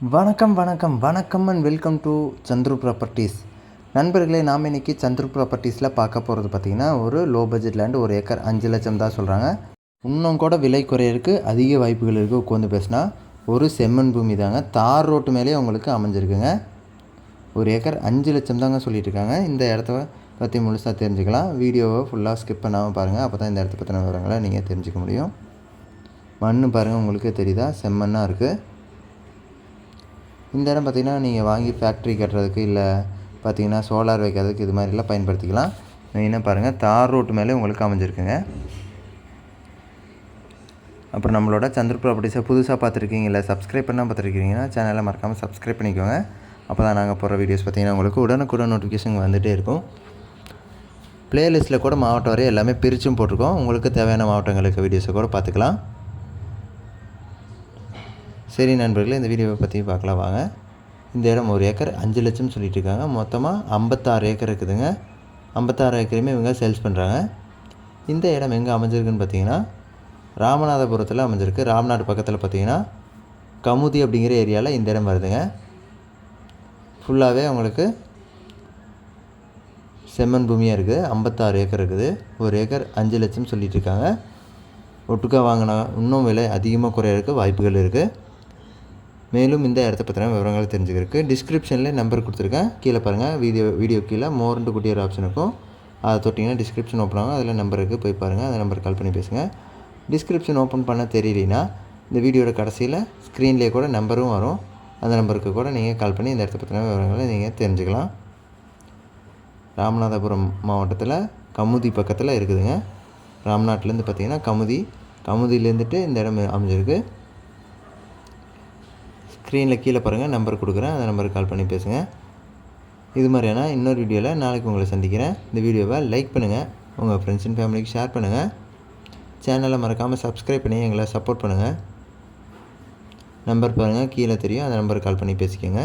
வணக்கம் வணக்கம் வணக்கம் and welcome to Chandru properties நண்பர்களே நாம் இன்னைக்கு சந்துரு ப்ராப்பர்ட்டிஸில் பார்க்க போகிறது பார்த்திங்கன்னா ஒரு லோ பட்ஜெட் லேண்ட் ஒரு ஏக்கர் அஞ்சு லட்சம் தான் சொல்கிறாங்க இன்னும் கூட விலை குறையிறதுக்கு அதிக வாய்ப்புகள் இருக்குது உட்காந்து பேசினா. ஒரு செம்மண் பூமி தாங்க தார் ரோட்டு மேலேயே உங்களுக்கு அமைஞ்சிருக்குங்க. ஒரு ஏக்கர் அஞ்சு லட்சம் தாங்க சொல்லிட்டு இருக்காங்க. இந்த இடத்த பற்றி முழுசாக தெரிஞ்சுக்கலாம். வீடியோவை ஃபுல்லாக ஸ்கிப் பண்ணாமல் பாருங்கள் அப்போ தான் இந்த இடத்த பற்றின விவரங்களை நீங்கள் தெரிஞ்சுக்க முடியும். மண் பாருங்கள் உங்களுக்கு தெரியுதா? செம்மண்ணாக இருக்குது இந்த இடம் பார்த்திங்கன்னா நீங்கள் வாங்கி ஃபேக்ட்ரி கட்டுறதுக்கு இல்லை பார்த்தீங்கன்னா சோலார் வைக்கிறதுக்கு இது மாதிரிலாம் பயன்படுத்திக்கலாம். மெயினாக பாருங்கள் தார் ரோட்டு மேலே உங்களுக்கு அமைஞ்சிருக்குங்க. அப்புறம் நம்மளோட சந்திர ப்ராப்பர்ட்டிஸை புதுசாக பார்த்துருக்கீங்க இல்லை சப்ஸ்கிரைப் பண்ணால் பார்த்துருக்கீங்கன்னா சேனலை மறக்காமல் சப்ஸ்கிரைப் பண்ணிக்கோங்க. அப்போ தான் நாங்கள் போகிற வீடியோஸ் பார்த்தீங்கன்னா உங்களுக்கு உடனுக்குடன் நோட்டிஃபிகேஷன் வந்துகிட்டே இருக்கும். ப்ளேலிஸ்ட்டில் கூட மாவட்டம் வரை எல்லாமே பிரிச்சும் போட்டிருக்கோம். உங்களுக்கு தேவையான மாவட்டங்களுக்கு வீடியோஸை கூட பார்த்துக்கலாம். சரி நண்பர்களே இந்த வீடியோவை பற்றி பார்க்கலாம் வாங்க. இந்த இடம் ஒரு ஏக்கர் அஞ்சு லட்சம் சொல்லிட்டு இருக்காங்க மொத்தமாக ஐம்பத்தாறு ஏக்கர் இருக்குதுங்க. ஐம்பத்தாறு ஏக்கரையுமே இவங்க சேல்ஸ் பண்ணுறாங்க இந்த இடம் எங்கே அமைஞ்சிருக்குன்னு பார்த்தீங்கன்னா ராமநாதபுரத்தில் அமைஞ்சிருக்கு. ராம்நாடு பக்கத்தில் பார்த்தீங்கன்னா கமுதி அப்படிங்கிற ஏரியாவில் இந்த இடம் வருதுங்க. ஃபுல்லாகவே உங்களுக்கு செம்மண் பூமியாக இருக்குது. ஐம்பத்தாறு ஏக்கர் இருக்குது. ஒரு ஏக்கர் அஞ்சு லட்சம் சொல்லிட்டு இருக்காங்க ஒட்டுக்கா வாங்கினா இன்னும் விலை அதிகமாக குறையிறதுக்கு வாய்ப்புகள் இருக்குது மேலும் இந்த இடத்த பற்றின விவரங்களை தெரிஞ்சுக்கிறதுக்கு டிஸ்கிரிப்ஷனில் நம்பர் கொடுத்துருக்கேன். கீழே பாருங்கள் வீடியோ வீடியோ கீழே மோர்னு குட்டி ஒரு ஆப்ஷன் இருக்கும். அதை தொட்டிங்கன்னா டிஸ்கிரிப்ஷன் ஓப்பன் ஆகும். அதில் நம்பர் இருக்குது போய் பாருங்கள் அந்த நம்பர் கால் பண்ணி பேசுங்க. டிஸ்கிரிப்ஷன் ஓப்பன் பண்ண தெரியலனா இந்த வீடியோட கடைசியில் ஸ்க்ரீன்லேயே கூட நம்பரும் வரும். அந்த நம்பருக்கு கூட நீங்கள் கால் பண்ணி இந்த இடத்த பற்றின விவரங்களை நீங்கள் தெரிஞ்சுக்கலாம். ராமநாதபுரம் மாவட்டத்தில் கமுதி பக்கத்தில் இருக்குதுங்க. ராம்நாட்டிலேருந்து பார்த்தீங்கன்னா கமுதி. கமுதியிலேருந்துட்டு இந்த இடம் அமைஞ்சிருக்கு. ஸ்க்ரீனில் கீழே பாருங்கள் நம்பர் கொடுக்குறேன் அந்த நம்பருக்கு கால் பண்ணி பேசுங்கள் இது மாதிரியான இன்னொரு வீடியோவில் நாளைக்கு உங்களை சந்திக்கிறேன். இந்த வீடியோவை லைக் பண்ணுங்கள் உங்கள் ஃப்ரெண்ட்ஸ் அண்ட் ஃபேமிலிக்கு ஷேர் பண்ணுங்கள் சேனலை மறக்காமல் சப்ஸ்கிரைப் பண்ணி எங்களை சப்போர்ட் பண்ணுங்கள் நம்பர் பாருங்கள் கீழே தெரியும் அந்த நம்பருக்கு கால் பண்ணி பேசிக்கோங்க.